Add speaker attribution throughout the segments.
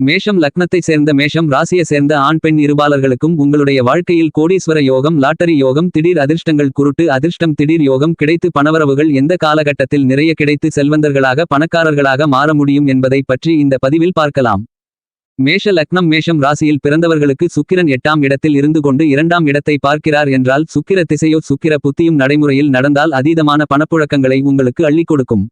Speaker 1: மேஷம் லக்னத்தை சேர்ந்த மேஷம் ராசியை சேர்ந்த ஆண் பெண் இருபாலர்களுக்கும் உங்களுடைய வாழ்க்கையில் கோடீஸ்வர யோகம் லாட்டரி யோகம் திடீர் அதிர்ஷ்டங்கள் குருட்டு அதிர்ஷ்டம் திடீர் யோகம் கிடைத்து பணவரவுகள் எந்த காலகட்டத்தில் நிறைய கிடைத்து செல்வந்தர்களாக பணக்காரர்களாக மாற முடியும் என்பதை பற்றி இந்த பதிவில் பார்க்கலாம். மேஷ லக்னம் மேஷம் ராசியில் பிறந்தவர்களுக்கு சுக்கிரன் எட்டாம் இடத்தில் இருந்து கொண்டு இரண்டாம் இடத்தை பார்க்கிறார் என்றால் சுக்கிர திசையோ சுக்கிர புத்தியும் நடைமுறையில் நடந்தால் அதீதமான பணப்புழக்கங்களை உங்களுக்கு அள்ளிக் கொடுக்கும்.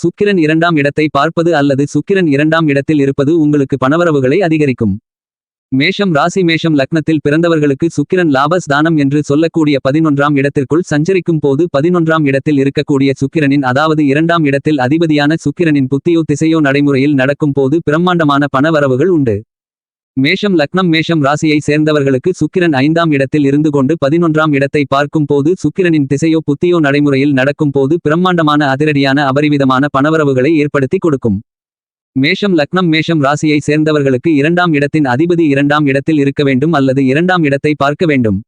Speaker 1: சுக்கிரன் இரண்டாம் இடத்தை பார்ப்பது அல்லது சுக்கிரன் இரண்டாம் இடத்தில் இருப்பது உங்களுக்கு பணவரவுகளை அதிகரிக்கும். மேஷம் ராசி மேஷம் லக்னத்தில் பிறந்தவர்களுக்கு சுக்கிரன் லாபஸ்தானம் என்று சொல்லக்கூடிய பதினொன்றாம் இடத்திற்குள் சஞ்சரிக்கும் போது பதினொன்றாம் இடத்தில் இருக்கக்கூடிய சுக்கிரனின் அதாவது இரண்டாம் இடத்தில் அதிபதியான சுக்கிரனின் புத்தியோ திசையோ நடைமுறையில் நடக்கும் போது பிரம்மாண்டமான பணவரவுகள் உண்டு. மேஷம் லக்னம் மேஷம் ராசியை சேர்ந்தவர்களுக்கு சுக்கிரன் ஐந்தாம் இடத்தில் இருந்து கொண்டு பதினொன்றாம் இடத்தை பார்க்கும் போது சுக்கிரனின் திசையோ புத்தியோ நடைமுறையில் நடக்கும் போது பிரம்மாண்டமான அதிரடியான அபரிவிதமான பணவரவுகளை ஏற்படுத்தி கொடுக்கும். மேஷம் லக்னம் மேஷம் ராசியை சேர்ந்தவர்களுக்கு இரண்டாம் இடத்தின் அதிபதி இரண்டாம் இடத்தில் இருக்க வேண்டும் அல்லது இரண்டாம் இடத்தை பார்க்க வேண்டும்.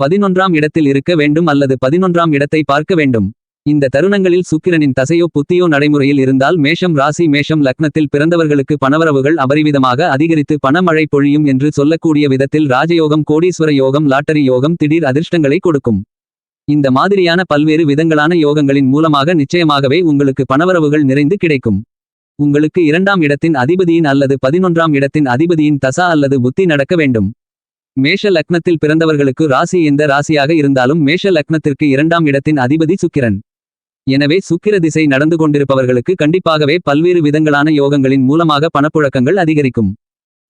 Speaker 1: பதினொன்றாம் இடத்தில் இருக்க வேண்டும் அல்லது பதினொன்றாம் இடத்தை பார்க்க வேண்டும். இந்த தருணங்களில் சுக்கிரனின் தசையோ புத்தியோ நடைமுறையில் இருந்தால் மேஷம் ராசி மேஷம் லக்னத்தில் பிறந்தவர்களுக்கு பணவரவுகள் அபரிவிதமாக அதிகரித்து பணமழை பொழியும் என்று சொல்லக்கூடிய விதத்தில் ராஜயோகம் கோடீஸ்வர யோகம் லாட்டரி யோகம் திடீர் அதிர்ஷ்டங்களை கொடுக்கும். இந்த மாதிரியான பல்வேறு விதங்களான யோகங்களின் மூலமாக நிச்சயமாகவே உங்களுக்கு பணவரவுகள் நிறைந்து கிடைக்கும். உங்களுக்கு இரண்டாம் இடத்தின் அதிபதியின் அல்லது பதினொன்றாம் இடத்தின் அதிபதியின் தசா அல்லது புத்தி நடக்க வேண்டும். மேஷ லக்னத்தில் பிறந்தவர்களுக்கு ராசி எந்த ராசியாக இருந்தாலும் மேஷ லக்னத்திற்கு இரண்டாம் இடத்தின் அதிபதி சுக்கிரன். எனவே சுக்கிர திசை நடந்து கொண்டிருப்பவர்களுக்கு கண்டிப்பாகவே பல்வேறு விதங்களான யோகங்களின் மூலமாக பணப்புழக்கங்கள் அதிகரிக்கும்.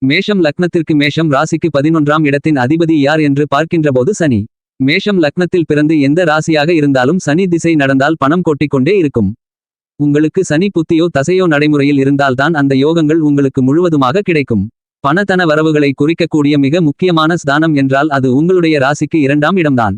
Speaker 1: மேஷம் லக்னத்திற்கு மேஷம் ராசிக்கு பதினொன்றாம் இடத்தின் அதிபதி யார் என்று பார்க்கின்றபோது சனி. மேஷம் லக்னத்தில் பிறந்து எந்த ராசியாக இருந்தாலும் சனி திசை நடந்தால் பணம் கொட்டிக்கொண்டே இருக்கும். உங்களுக்கு சனி புத்தியோ தசையோ நடைமுறையில் இருந்தால்தான் அந்த யோகங்கள் உங்களுக்கு முழுவதுமாக கிடைக்கும். பணத்தன வரவுகளை குறிக்கக்கூடிய மிக முக்கியமான ஸ்தானம் என்றால் அது உங்களுடைய ராசிக்கு இரண்டாம் இடம்தான்.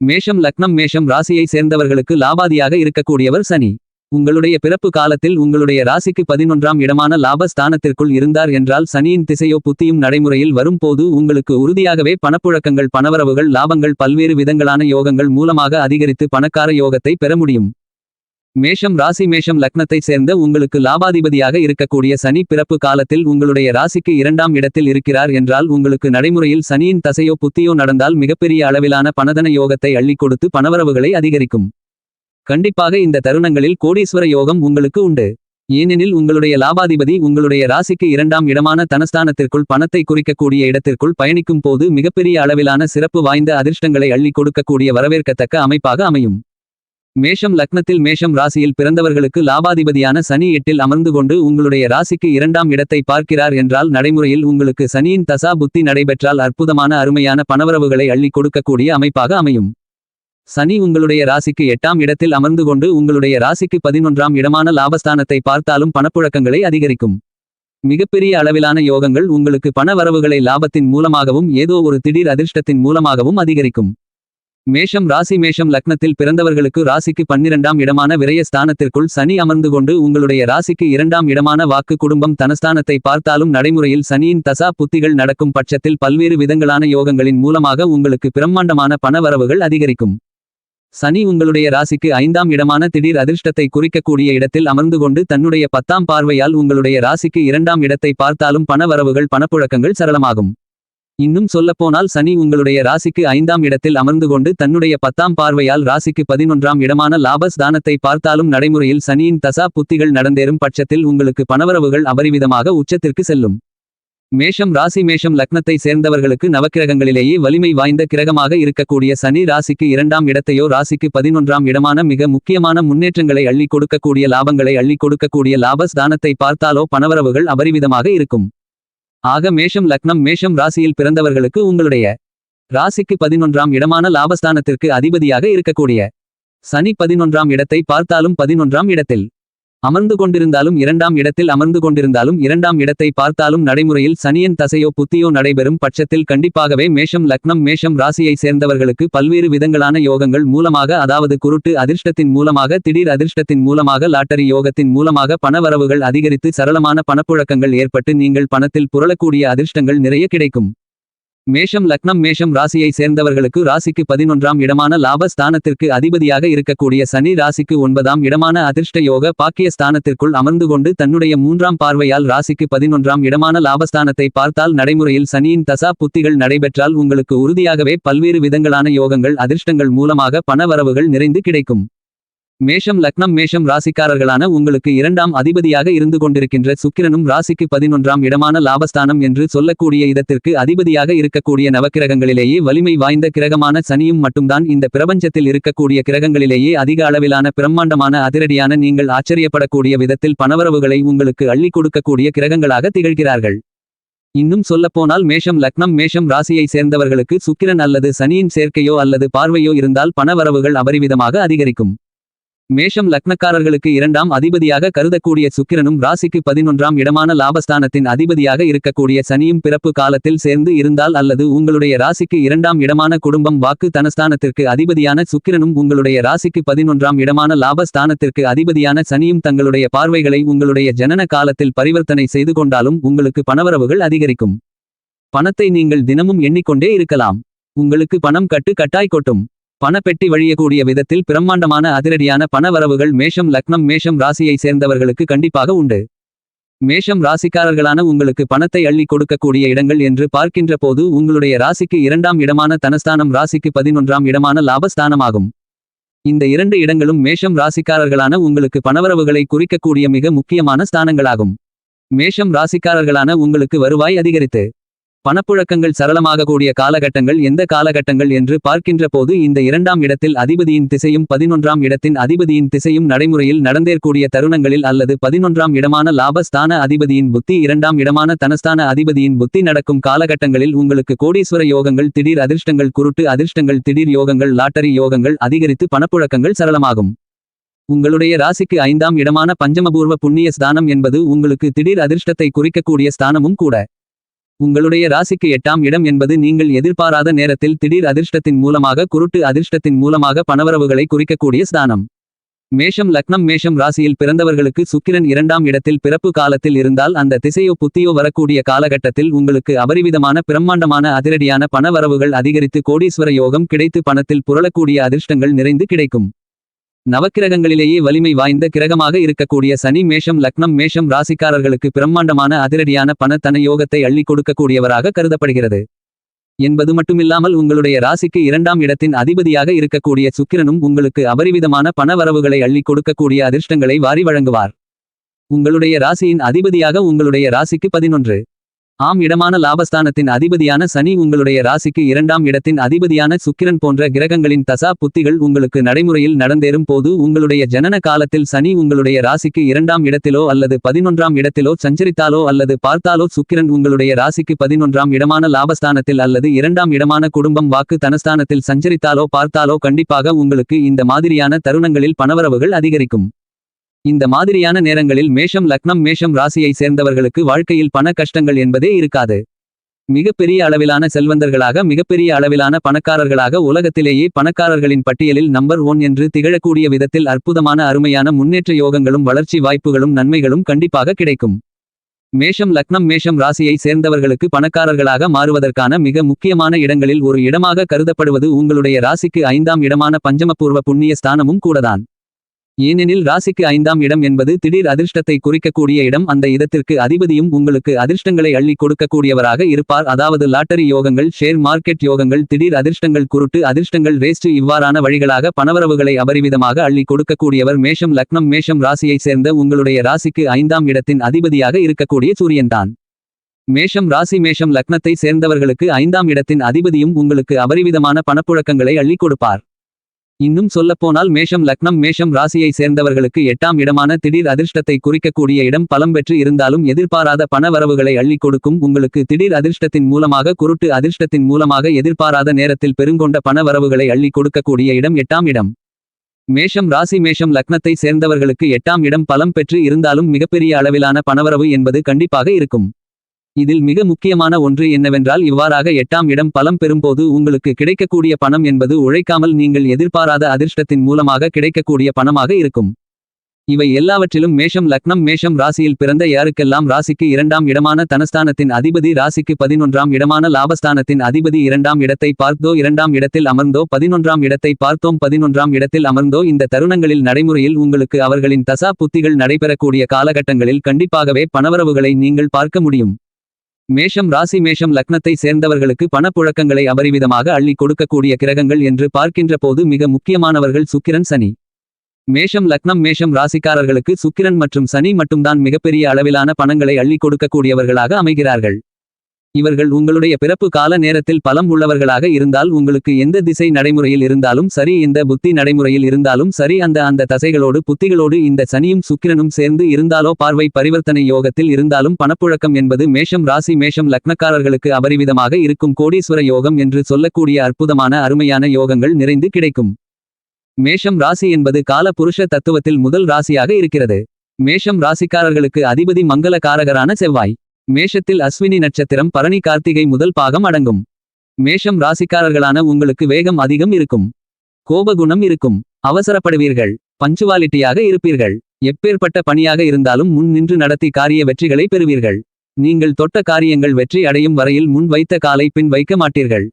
Speaker 1: மேஷம் லக்னம் மேஷம் ராசியை சேர்ந்தவர்களுக்கு லாபாதியாக இருக்கக்கூடியவர் சனி. உங்களுடைய பிறப்பு காலத்தில் உங்களுடைய ராசிக்கு பதினொன்றாம் இடமான லாபஸ்தானத்திற்குள் இருந்தார் என்றால் சனியின் திசையோ புத்தியும் நடைமுறையில் வரும்போது உங்களுக்கு உறுதியாகவே பணப்புழக்கங்கள் பணவரவுகள் லாபங்கள் பல்வேறு விதங்களான யோகங்கள் மூலமாக அதிகரித்து பணக்கார யோகத்தை பெற முடியும். மேஷம் ராசி மேஷம் லக்னத்தை சேர்ந்த உங்களுக்கு லாபாதிபதியாக இருக்கக்கூடிய சனி பிறப்பு காலத்தில் உங்களுடைய ராசிக்கு இரண்டாம் இடத்தில் இருக்கிறார் என்றால் உங்களுக்கு நடைமுறையில் சனியின் தசையோ புத்தியோ நடந்தால் மிகப்பெரிய அளவிலான பணதன யோகத்தை அள்ளி கொடுத்து பணவரவுகளை அதிகரிக்கும். கண்டிப்பாக இந்த தருணங்களில் கோடீஸ்வர யோகம் உங்களுக்கு உண்டு. ஏனெனில் உங்களுடைய லாபாதிபதி உங்களுடைய ராசிக்கு இரண்டாம் இடமான தனஸ்தானத்திற்குள் பணத்தை குறிக்கக்கூடிய இடத்திற்குள் பயணிக்கும் போது மிகப்பெரிய அளவிலான சிறப்பு வாய்ந்த அதிர்ஷ்டங்களை அள்ளி கொடுக்கக்கூடிய வரவேற்கத்தக்க அமைப்பாக அமையும். மேஷம் லக்னத்தில் மேஷம் ராசியில் பிறந்தவர்களுக்கு லாபாதிபதியான சனி எட்டில் அமர்ந்து கொண்டு உங்களுடைய ராசிக்கு இரண்டாம் இடத்தை பார்க்கிறார் என்றால் நடைமுறையில் உங்களுக்கு சனியின் தசா புத்தி நடைபெற்றால் அற்புதமான அருமையான பணவரவுகளை அள்ளிக் கொடுக்கக்கூடிய அமைப்பாக அமையும். சனி உங்களுடைய ராசிக்கு எட்டாம் இடத்தில் அமர்ந்து கொண்டு உங்களுடைய ராசிக்கு பதினொன்றாம் இடமான லாபஸ்தானத்தை பார்த்தாலும் பணப்புழக்கங்களை அதிகரிக்கும். மிகப்பெரிய அளவிலான யோகங்கள் உங்களுக்கு பண வரவுகளை லாபத்தின் மூலமாகவும் ஏதோ ஒரு திடீர் அதிர்ஷ்டத்தின் மூலமாகவும் அதிகரிக்கும். மேஷம் ராசி மேஷம் லக்னத்தில் பிறந்தவர்களுக்கு ராசிக்கு பன்னிரண்டாம் இடமான விரய ஸ்தானத்திற்குள் சனி அமர்ந்து கொண்டு உங்களுடைய ராசிக்கு இரண்டாம் இடமான வாக்கு குடும்பம் தனஸ்தானத்தை பார்த்தாலும் நடைமுறையில் சனியின் தசா புத்திகள் நடக்கும் பட்சத்தில் பல்வேறு விதங்களான யோகங்களின் மூலமாக உங்களுக்கு பிரம்மாண்டமான பணவரவுகள் அதிகரிக்கும். சனி உங்களுடைய ராசிக்கு ஐந்தாம் இடமான திடீர் அதிர்ஷ்டத்தை குறிக்கக்கூடிய இடத்தில் அமர்ந்து கொண்டு தன்னுடைய பத்தாம் பார்வையால் உங்களுடைய ராசிக்கு இரண்டாம் இடத்தை பார்த்தாலும் பணவரவுகள் பணப்புழக்கங்கள் சரளமாகும். இன்னும் சொல்லப்போனால் சனி உங்களுடைய ராசிக்கு ஐந்தாம் இடத்தில் அமர்ந்து கொண்டு தன்னுடைய பத்தாம் பார்வையால் ராசிக்கு பதினொன்றாம் இடமான லாபஸ்தானத்தை பார்த்தாலும் நடைமுறையில் சனியின் தசா புத்திகள் நடந்தேறும் பட்சத்தில் உங்களுக்கு பணவரவுகள் அபரிவிதமாக உச்சத்திற்கு செல்லும். மேஷம் ராசி மேஷம் லக்னத்தை சேர்ந்தவர்களுக்கு நவக்கிரகங்களிலேயே வலிமை வாய்ந்த கிரகமாக இருக்கக்கூடிய சனி ராசிக்கு இரண்டாம் இடத்தையோ ராசிக்கு பதினொன்றாம் இடமான மிக முக்கியமான முன்னேற்றங்களை அள்ளிக் கொடுக்கக்கூடிய லாபங்களை அள்ளிக் கொடுக்கக்கூடிய லாபஸ்தானத்தை பார்த்தாலோ பணவரவுகள் அபரிவிதமாக இருக்கும். ஆக மேஷம் லக்னம் மேஷம் ராசியில் பிறந்தவர்களுக்கு உங்களுடைய ராசிக்கு பதினொன்றாம் இடமான லாபஸ்தானத்திற்கு அதிபதியாக இருக்கக்கூடிய சனி பதினொன்றாம் இடத்தை பார்த்தாலும் பதினொன்றாம் இடத்தில். அமர்ந்து கொண்டிருந்தாலும் இரண்டாம் இடத்தில் அமர்ந்து கொண்டிருந்தாலும் இரண்டாம் இடத்தை பார்த்தாலும் நடைமுறையில் சனியன் தசையோ புத்தியோ நடைபெறும் பட்சத்தில் கண்டிப்பாகவே மேஷம் லக்னம் மேஷம் ராசியை சேர்ந்தவர்களுக்கு பல்வேறு விதங்களான யோகங்கள் மூலமாக அதாவது குருட்டு அதிர்ஷ்டத்தின் மூலமாக திடீர் அதிர்ஷ்டத்தின் மூலமாக லாட்டரி யோகத்தின் மூலமாக பணவரவுகள் அதிகரித்து சரளமான பணப்புழக்கங்கள் ஏற்பட்டு நீங்கள் பணத்தில் புரளக்கூடிய அதிர்ஷ்டங்கள் நிறைய கிடைக்கும். மேஷம் லக்னம் மேஷம் ராசியை சேர்ந்தவர்களுக்கு ராசிக்கு பதினொன்றாம் இடமான லாப ஸ்தானத்திற்கு அதிபதியாக இருக்கக்கூடிய சனி ராசிக்கு ஒன்பதாம் இடமான அதிர்ஷ்ட யோக பாக்கிய ஸ்தானத்திற்குள் அமர்ந்து கொண்டு தன்னுடைய மூன்றாம் பார்வையால் ராசிக்கு பதினொன்றாம் இடமான லாபஸ்தானத்தை பார்த்தால் நடைமுறையில் சனியின் தசா புத்திகள் நடைபெற்றால் உங்களுக்கு உறுதியாகவே பல்வேறு விதங்களான யோகங்கள் அதிர்ஷ்டங்கள் மூலமாக பணவரவுகள் நிறைந்து கிடைக்கும். மேஷம் லக்னம் மேஷம் ராசிக்காரர்களான உங்களுக்கு இரண்டாம் அதிபதியாக இருந்து கொண்டிருக்கின்ற சுக்கிரனும் ராசிக்கு பதினொன்றாம் இடமான லாபஸ்தானம் என்று சொல்லக்கூடிய இடத்திற்கு அதிபதியாக இருக்கக்கூடிய நவக்கிரகங்களிலேயே வலிமை வாய்ந்த கிரகமான சனியும் மட்டும்தான் இந்த பிரபஞ்சத்தில் இருக்கக்கூடிய கிரகங்களிலேயே அதிக அளவிலான பிரம்மாண்டமான அதிரடியான நீங்கள் ஆச்சரியப்படக்கூடிய விதத்தில் பணவரவுகளை உங்களுக்கு அள்ளிக் கொடுக்கக்கூடிய கிரகங்களாக திகழ்கிறார்கள். இன்னும் சொல்லப்போனால் மேஷம் லக்னம் மேஷம் ராசியை சேர்ந்தவர்களுக்கு சுக்கிரன் அல்லது சனியின் சேர்க்கையோ அல்லது பார்வையோ இருந்தால் பணவரவுகள் அபரிவிதமாக அதிகரிக்கும். மேஷம் லக்னக்காரர்களுக்கு இரண்டாம் அதிபதியாக கருதக்கூடிய சுக்கிரனும் ராசிக்கு பதினொன்றாம் இடமான லாபஸ்தானத்தின் அதிபதியாக இருக்கக்கூடிய சனியும் பிறப்பு காலத்தில் சேர்ந்து இருந்தால் அல்லது உங்களுடைய ராசிக்கு இரண்டாம் இடமான குடும்பம் வாக்கு தனஸ்தானத்திற்கு அதிபதியான சுக்கிரனும் உங்களுடைய ராசிக்கு பதினொன்றாம் இடமான லாபஸ்தானத்திற்கு அதிபதியான சனியும் தங்களுடைய பார்வைகளை உங்களுடைய ஜனன காலத்தில் பரிவர்த்தனை செய்து கொண்டாலும் உங்களுக்கு பணவரவுகள் அதிகரிக்கும். பணத்தை நீங்கள் தினமும் எண்ணிக்கொண்டே இருக்கலாம். உங்களுக்கு பணம் கட்டு கட்டாய் கொட்டும். பணப்பெட்டி வழியக்கூடிய விதத்தில் பிரம்மாண்டமான அதிரடியான பணவரவுகள் மேஷம் லக்னம் மேஷம் ராசியை சேர்ந்தவர்களுக்கு கண்டிப்பாக உண்டு. மேஷம் ராசிக்காரர்களான உங்களுக்கு பணத்தை அள்ளி கொடுக்கக்கூடிய இடங்கள் என்று பார்க்கின்ற போது உங்களுடைய ராசிக்கு இரண்டாம் இடமான தனஸ்தானம் ராசிக்கு பதினொன்றாம் இடமான லாபஸ்தானமாகும். இந்த இரண்டு இடங்களும் மேஷம் ராசிக்காரர்களான உங்களுக்கு பணவரவுகளை குறிக்கக்கூடிய மிக முக்கியமான ஸ்தானங்களாகும். மேஷம் ராசிக்காரர்களான உங்களுக்கு வருவாய் அதிகரித்து. பணப்புழக்கங்கள் சரளமாக கூடிய காலகட்டங்கள் எந்த காலகட்டங்கள் என்று பார்க்கின்ற போது இந்த இரண்டாம் இடத்தில் அதிபதியின் திசையும் பதினொன்றாம் இடத்தின் அதிபதியின் திசையும் நடைமுறையில் நடந்தேற்கூடிய தருணங்களில் அல்லது பதினொன்றாம் இடமான லாபஸ்தான அதிபதியின் புத்தி இரண்டாம் இடமான தனஸ்தான அதிபதியின் புத்தி நடக்கும் காலகட்டங்களில் உங்களுக்கு கோடீஸ்வர யோகங்கள் திடீர் அதிர்ஷ்டங்கள் குருட்டு அதிர்ஷ்டங்கள் திடீர் யோகங்கள் லாட்டரி யோகங்கள் அதிகரித்து பணப்புழக்கங்கள் சரளமாகும். உங்களுடைய ராசிக்கு ஐந்தாம் இடமான பஞ்சமபூர்வ புண்ணிய ஸ்தானம் என்பது உங்களுக்கு திடீர் அதிர்ஷ்டத்தை குறிக்கக்கூடிய ஸ்தானமும் கூட. உங்களுடைய ராசிக்கு எட்டாம் இடம் என்பது நீங்கள் எதிர்பாராத நேரத்தில் திடீர் அதிர்ஷ்டத்தின் மூலமாக குருட்டு அதிர்ஷ்டத்தின் மூலமாக பணவரவுகளை குறிக்கக்கூடிய ஸ்தானம். மேஷம் லக்னம் மேஷம் ராசியில் பிறந்தவர்களுக்கு சுக்கிரன் இரண்டாம் இடத்தில் பிறப்பு காலத்தில் இருந்தால் அந்த திசையோ புத்தியோ வரக்கூடிய காலகட்டத்தில் உங்களுக்கு அபரிவிதமான பிரம்மாண்டமான அதிரடியான பணவரவுகள் அதிகரித்து கோடீஸ்வர யோகம் கிடைத்து பணத்தில் புரளக்கூடிய அதிர்ஷ்டங்கள் நிறைந்து கிடைக்கும். நவக்கிரகங்களிலேயே வலிமை வாய்ந்த கிரகமாக இருக்கக்கூடிய சனி மேஷம் லக்னம் மேஷம் ராசிக்காரர்களுக்கு பிரம்மாண்டமான அதிரடியான பண தன யோகத்தை அள்ளி கொடுக்கக்கூடியவராக கருதப்படுகிறது. என்பது மட்டுமில்லாமல் உங்களுடைய ராசிக்கு இரண்டாம் இடத்தின் அதிபதியாக இருக்கக்கூடிய சுக்கிரனும் உங்களுக்கு அபரிவிதமான பண வரவுகளை அள்ளி கொடுக்கக்கூடிய அதிர்ஷ்டங்களை வாரி வழங்குவார். உங்களுடைய ராசியின் அதிபதியாக உங்களுடைய ராசிக்கு பதினொன்று. ஆம் இடமான லாபஸ்தானத்தின் அதிபதியான சனி உங்களுடைய ராசிக்கு இரண்டாம் இடத்தின் அதிபதியான சுக்கிரன் போன்ற கிரகங்களின் தசா புத்திகள் உங்களுக்கு நடைமுறையில் நடந்தேறும் போது உங்களுடைய ஜனன காலத்தில் சனி உங்களுடைய ராசிக்கு இரண்டாம் இடத்திலோ அல்லது பதினொன்றாம் இடத்திலோ சஞ்சரித்தாலோ அல்லது பார்த்தாலோ சுக்கிரன் உங்களுடைய ராசிக்கு பதினொன்றாம் இடமான லாபஸ்தானத்தில் அல்லது இரண்டாம் இடமான குடும்பம் வாக்கு தனஸ்தானத்தில் சஞ்சரித்தாலோ பார்த்தாலோ கண்டிப்பாக உங்களுக்கு இந்த மாதிரியான தருணங்களில் பணவரவுகள் அதிகரிக்கும். இந்த மாதிரியான நேரங்களில் மேஷம் லக்னம் மேஷம் ராசியை சேர்ந்தவர்களுக்கு வாழ்க்கையில் பண கஷ்டங்கள் என்பதே இருக்காது. மிகப்பெரிய அளவிலான செல்வந்தர்களாக மிகப்பெரிய அளவிலான பணக்காரர்களாக உலகத்திலேயே பணக்காரர்களின் பட்டியலில் நம்பர் ஒன் என்று திகழக்கூடிய விதத்தில் அற்புதமான அருமையான முன்னேற்ற யோகங்களும் வளர்ச்சி வாய்ப்புகளும் நன்மைகளும் கண்டிப்பாக கிடைக்கும். மேஷம் லக்னம் மேஷம் ராசியை சேர்ந்தவர்களுக்கு பணக்காரர்களாக மாறுவதற்கான மிக முக்கியமான இடங்களில் ஒரு இடமாக கருதப்படுவது உங்களுடைய ராசிக்கு ஐந்தாம் இடமான பஞ்சமபூர்வ புண்ணிய ஸ்தானமும் கூடதான். ஏனெனில் ராசிக்கு ஐந்தாம் இடம் என்பது திடீர் அதிர்ஷ்டத்தை குறிக்கக்கூடிய இடம். அந்த இடத்திற்கு அதிபதியும் உங்களுக்கு அதிர்ஷ்டங்களை அள்ளி கொடுக்கக்கூடியவராக இருப்பார். அதாவது லாட்டரி யோகங்கள் ஷேர் மார்க்கெட் யோகங்கள் திடீர் அதிர்ஷ்டங்கள் குருட்டு அதிர்ஷ்டங்கள் வேஸ்ட் இவ்வாறான வழிகளாக பணவரவுகளை அபரிவிதமாக அள்ளி கொடுக்கக்கூடியவர். மேஷம் லக்னம் மேஷம் ராசியை சேர்ந்த உங்களுடைய ராசிக்கு ஐந்தாம் இடத்தின் அதிபதியாக இருக்கக்கூடிய சூரியன்தான். மேஷம் ராசி மேஷம் லக்னத்தை சேர்ந்தவர்களுக்கு ஐந்தாம் இடத்தின் அதிபதியும் உங்களுக்கு அபரிவிதமான பணப்புழக்கங்களை அள்ளி கொடுப்பார். இன்னும் சொல்லப்போனால் மேஷம் லக்னம் மேஷம் ராசியை சேர்ந்தவர்களுக்கு எட்டாம் இடமான திடீர் அதிர்ஷ்டத்தை குறிக்கக்கூடிய இடம் பலம் பெற்று இருந்தாலும் எதிர்பாராத பண வரவுகளை அள்ளி கொடுக்கும். உங்களுக்கு திடீர் அதிர்ஷ்டத்தின் மூலமாக குருட்டு அதிர்ஷ்டத்தின் மூலமாக எதிர்பாராத நேரத்தில் பெருங்கொண்ட பண வரவுகளை அள்ளி கொடுக்கக்கூடிய இடம் எட்டாம் இடம். மேஷம் ராசி மேஷம் லக்னத்தை சேர்ந்தவர்களுக்கு எட்டாம் இடம் பலம் பெற்று இருந்தாலும் மிகப்பெரிய அளவிலான பணவரவு என்பது கண்டிப்பாக இருக்கும். இதில் மிக முக்கியமான ஒன்று என்னவென்றால் இவ்வாறாக எட்டாம் இடம் பலம் பெறும்போது உங்களுக்கு கிடைக்கக்கூடிய பணம் என்பது உழைக்காமல் நீங்கள் எதிர்பாராத அதிர்ஷ்டத்தின் மூலமாக கிடைக்கக்கூடிய பணமாக இருக்கும். இவை எல்லாவற்றிலும் மேஷம் லக்னம் மேஷம் ராசியில் பிறந்த யாருக்கெல்லாம் ராசிக்கு இரண்டாம் இடமான தனஸ்தானத்தின் அதிபதி ராசிக்கு பதினொன்றாம் இடமான லாபஸ்தானத்தின் அதிபதி இரண்டாம் இடத்தை பார்த்தோ இரண்டாம் இடத்தில் அமர்ந்தோ பதினொன்றாம் இடத்தை பார்த்தோம் பதினொன்றாம் இடத்தில் அமர்ந்தோ இந்த தருணங்களில் நடைமுறையில் உங்களுக்கு அவர்களின் தசா புத்திகள் நடைபெறக்கூடிய காலகட்டங்களில் கண்டிப்பாகவே பணவரவுகளை நீங்கள் பார்க்க முடியும். மேஷம் ராசி மேஷம் லக்னத்தை சேர்ந்தவர்களுக்கு பணப்புழக்கங்களை அபரிவிதமாக அள்ளி கொடுக்கக்கூடிய கிரகங்கள் என்று பார்க்கின்ற போது மிக முக்கியமானவர்கள் சுக்கிரன் சனி. மேஷம் லக்னம் மேஷம் ராசிக்காரர்களுக்கு சுக்கிரன் மற்றும் சனி மட்டும்தான் மிகப்பெரிய அளவிலான பணங்களை அள்ளி கொடுக்கக்கூடியவர்களாக அமைகிறார்கள். இவர்கள் உங்களுடைய பிறப்பு கால நேரத்தில் பலம் உள்ளவர்களாக இருந்தால் உங்களுக்கு எந்த திசை நடைமுறையில் இருந்தாலும் சரி எந்த புத்தி நடைமுறையில் இருந்தாலும் சரி அந்த அந்த தசைகளோடு புத்திகளோடு இந்த சனியும் சுக்கிரனும் சேர்ந்து இருந்தாலோ பார்வை பரிவர்த்தனை யோகத்தில் இருந்தாலும் பணப்புழக்கம் என்பது மேஷம் ராசி மேஷம் லக்னக்காரர்களுக்கு அபரிவிதமாக இருக்கும் கோடீஸ்வர யோகம் என்று சொல்லக்கூடிய அற்புதமான அருமையான யோகங்கள் நிறைந்து கிடைக்கும். மேஷம் ராசி என்பது கால புருஷ தத்துவத்தில் முதல் ராசியாக இருக்கிறது. மேஷம் ராசிக்காரர்களுக்கு அதிபதி மங்கள காரகரான செவ்வாய். மேஷத்தில் அஸ்வினி நட்சத்திரம் பரணி கார்த்திகை முதல் பாகம் அடங்கும். மேஷம் ராசிக்காரர்களான உங்களுக்கு வேகம் அதிகம் இருக்கும். கோபகுணம் இருக்கும். அவசரப்படுவீர்கள். பஞ்சுவாலிட்டியாக இருப்பீர்கள். எப்பேற்பட்ட பணியாக இருந்தாலும் முன் நின்று நடத்தி காரிய வெற்றிகளை பெறுவீர்கள். நீங்கள் தொட்ட காரியங்கள் வெற்றி அடையும் வரையில் முன் வைத்த காலை பின் வைக்க மாட்டீர்கள்.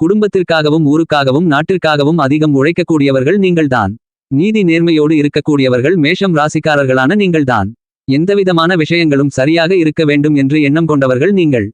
Speaker 1: குடும்பத்திற்காகவும் ஊருக்காகவும் நாட்டிற்காகவும் அதிகம் உழைக்கக்கூடியவர்கள் நீங்கள்தான். நீதி நேர்மையோடு இருக்கக்கூடியவர்கள் மேஷம் ராசிக்காரர்களான நீங்கள்தான். எந்தவிதமான விஷயங்களும் சரியாக இருக்க வேண்டும் என்று எண்ணம் கொண்டவர்கள் நீங்கள்.